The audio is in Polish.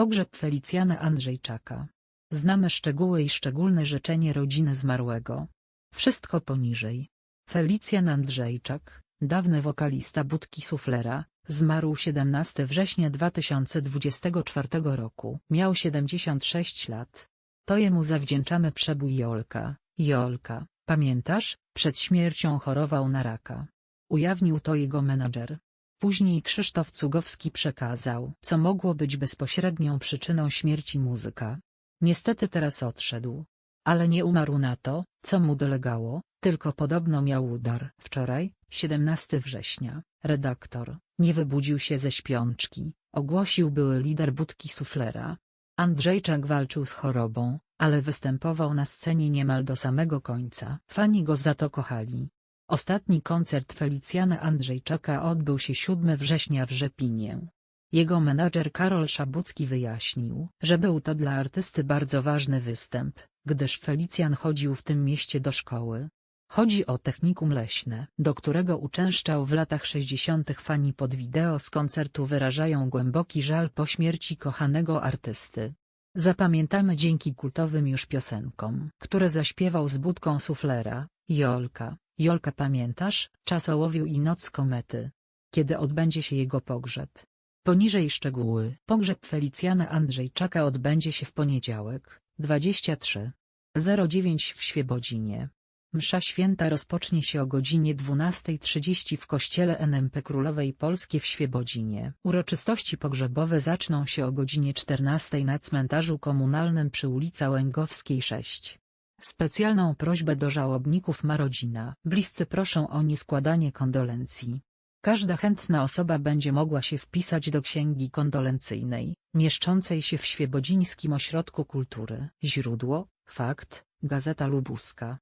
Pogrzeb Felicjana Andrzejczaka. Znamy szczegóły i szczególne życzenie rodziny zmarłego. Wszystko poniżej. Felicjan Andrzejczak, dawny wokalista Budki Suflera, zmarł 17 września 2024 roku. Miał 76 lat. To jemu zawdzięczamy przebój Jolka. Jolka, pamiętasz? Przed śmiercią chorował na raka. Ujawnił to jego menadżer. Później Krzysztof Cugowski przekazał, co mogło być bezpośrednią przyczyną śmierci muzyka. Niestety teraz odszedł. Ale nie umarł na to, co mu dolegało, tylko podobno miał udar. Wczoraj, 17 września, redaktor, nie wybudził się ze śpiączki, ogłosił były lider budki suflera. Andrzejczak walczył z chorobą, ale występował na scenie niemal do samego końca. Fani go za to kochali. Ostatni koncert Felicjana Andrzejczaka odbył się 7 września w Rzepinie. Jego menadżer Karol Szabucki wyjaśnił, że był to dla artysty bardzo ważny występ, gdyż Felicjan chodził w tym mieście do szkoły. Chodzi o technikum leśne, do którego uczęszczał w latach 60. fani pod wideo z koncertu wyrażają głęboki żal po śmierci kochanego artysty. Zapamiętamy dzięki kultowym już piosenkom, które zaśpiewał z budką suflera, Jolka, Jolka pamiętasz, czas ołowiu i noc komety. Kiedy odbędzie się jego pogrzeb. Poniżej szczegóły. Pogrzeb Felicjana Andrzejczaka odbędzie się w poniedziałek, 23.09 w Świebodzinie. Msza święta rozpocznie się o godzinie 12.30 w kościele NMP Królowej Polskie w Świebodzinie. Uroczystości pogrzebowe zaczną się o godzinie 14.00 na cmentarzu komunalnym przy ulicy Łęgowskiej 6. Specjalną prośbę do żałobników ma rodzina. Bliscy proszą o nieskładanie kondolencji. Każda chętna osoba będzie mogła się wpisać do księgi kondolencyjnej, mieszczącej się w Świebodzińskim Ośrodku Kultury. Źródło, fakt, Gazeta Lubuska.